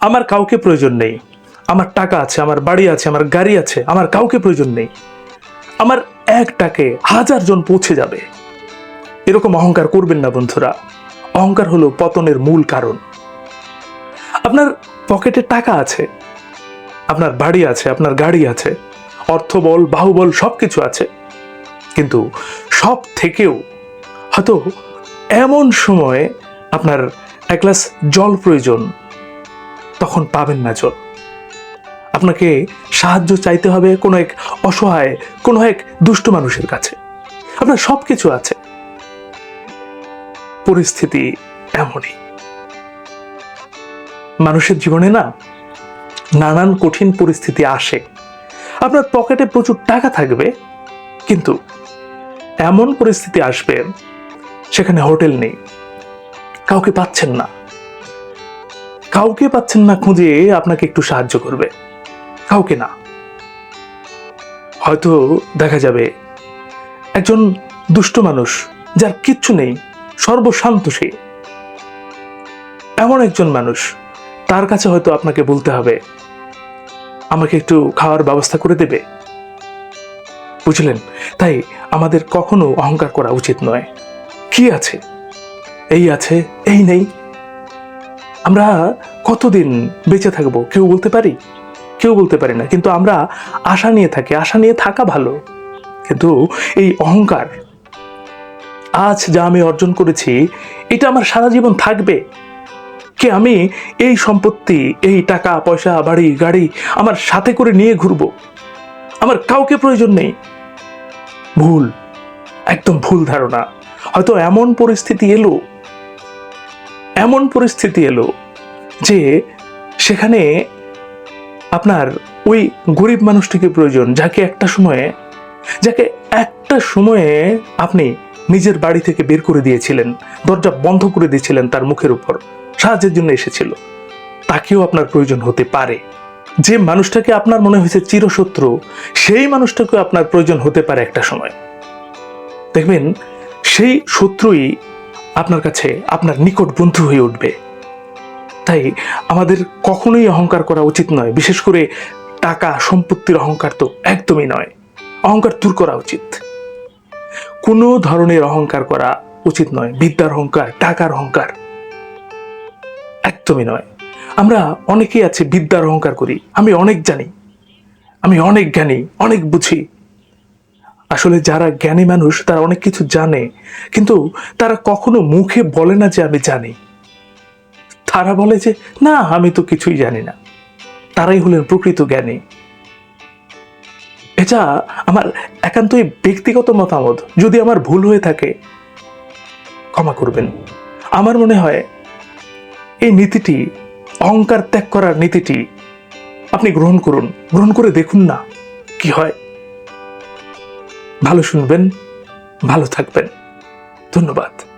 আমার কাউকে প্রয়োজন নেই। আমার টাকা আছে, আমার বাড়ি আছে, আমার গাড়ি আছে, আমার কাউকে প্রয়োজন নেই। আমার একটাকে হাজার জন পৌঁছে যাবে। এরকম অহংকার করবেন না বন্ধুরা। অহংকার হলো পতনের মূল কারণ। আপনার পকেটে টাকা আছে, আপনার বাড়ি আছে, আপনার গাড়ি আছে, অর্থবল, বাহুবল সব কিছু আছে। কিন্তু সব থেকেও হয়তো এমন সময়ে আপনার এক গ্লাস জল প্রয়োজন। তখন পাবেন না জল আপনাকে সাহায্য চাইতে হবে কোনো এক অসহায়, কোনো এক দুষ্ট মানুষের কাছে। আপনার সব কিছু আছে। পরিস্থিতি এমনই। মানুষের জীবনে না নানান কঠিন পরিস্থিতি আসে। আপনার পকেটে প্রচুর টাকা থাকবে, কিন্তু এমন পরিস্থিতি আসবে, সেখানে হোটেল নেই। কাউকে পাচ্ছেন না। কাউকে পাচ্ছেন না খুঁজে আপনাকে একটু সাহায্য করবে। কাউকে না। হয়তো দেখা যাবে একজন দুষ্ট মানুষ যার কিচ্ছু নেই, সর্বশান্ত সে। এমন একজন মানুষ, তার কাছে হয়তো আপনাকে বলতে হবে, আমাকে একটু খাওয়ার ব্যবস্থা করে দেবে? বুঝলেন? তাই আমাদের কখনো অহংকার করা উচিত নয়। কি আছে? এই আছে, এই নেই। আমরা কতদিন বেঁচে থাকব? কেউ বলতে পারি? কেউ বলতে পারি না। কিন্তু আমরা আশা নিয়ে থাকি। আশা নিয়ে থাকা ভালো। কিন্তু এই অহংকার আজ যা আমি অর্জন করেছি, এটা আমার সারা জীবন থাকবে। কি আমি এই সম্পত্তি, এই টাকা, পয়সা, বাড়ি, গাড়ি আমার সাথে করে নিয়ে ঘুরবো? আমার কাউকে প্রয়োজন নেই। ভুল। একদম ভুল ধারণা। হয়তো এমন পরিস্থিতি এলো এমন পরিস্থিতি এলো যে সেখানে আপনার ওই গরিব মানুষটিকে প্রয়োজন, যাকে একটা সময়ে, যাকে একটা সময়ে আপনি নিজের বাড়ি থেকে বের করে দিয়েছিলেন, দরজা বন্ধ করে দিয়েছিলেন তার মুখের উপর, সাহায্যের জন্য এসেছিল। তাকেও আপনার প্রয়োজন হতে পারে। যে মানুষটাকে আপনার মনে হয়েছে চিরশত্রু, সেই মানুষটাকেও আপনার প্রয়োজন হতে পারে একটা সময়। দেখবেন, সেই শত্রুই আপনার কাছে আপনার নিকট বন্ধু হয়ে উঠবে। তাই আমাদের কখনোই অহংকার করা উচিত নয়। বিশেষ করে টাকা, সম্পত্তির অহংকার তো একদমই নয়। অহংকার দূর করা উচিত। কোনো ধরনের অহংকার করা উচিত নয়। বিদ্যার অহংকার, টাকার অহংকার একদমই নয়। আমরা অনেকেই আছে বিদ্যার অহংকার করি। আমি অনেক জানি। আমি অনেক জ্ঞানী, অনেক বুঝি। আসলে যারা জ্ঞানী মানুষ, তারা অনেক কিছু জানে, কিন্তু তারা কখনো মুখে বলে না যে আমি জানি। তারা বলে যে, না, আমি তো কিছুই জানি না। তারাই হলেন প্রকৃত জ্ঞানী। এটা আমার একান্তই ব্যক্তিগত মতামত। যদি আমার ভুল হয়ে থাকে, ক্ষমা করবেন। আমার মনে হয়, এই নীতিটি, অহংকার ত্যাগ করার নীতিটি, আপনি গ্রহণ করুন। গ্রহণ করে দেখুন না, কি হয়। ভালো শুনবেন ভালো থাকবেন। ধন্যবাদ।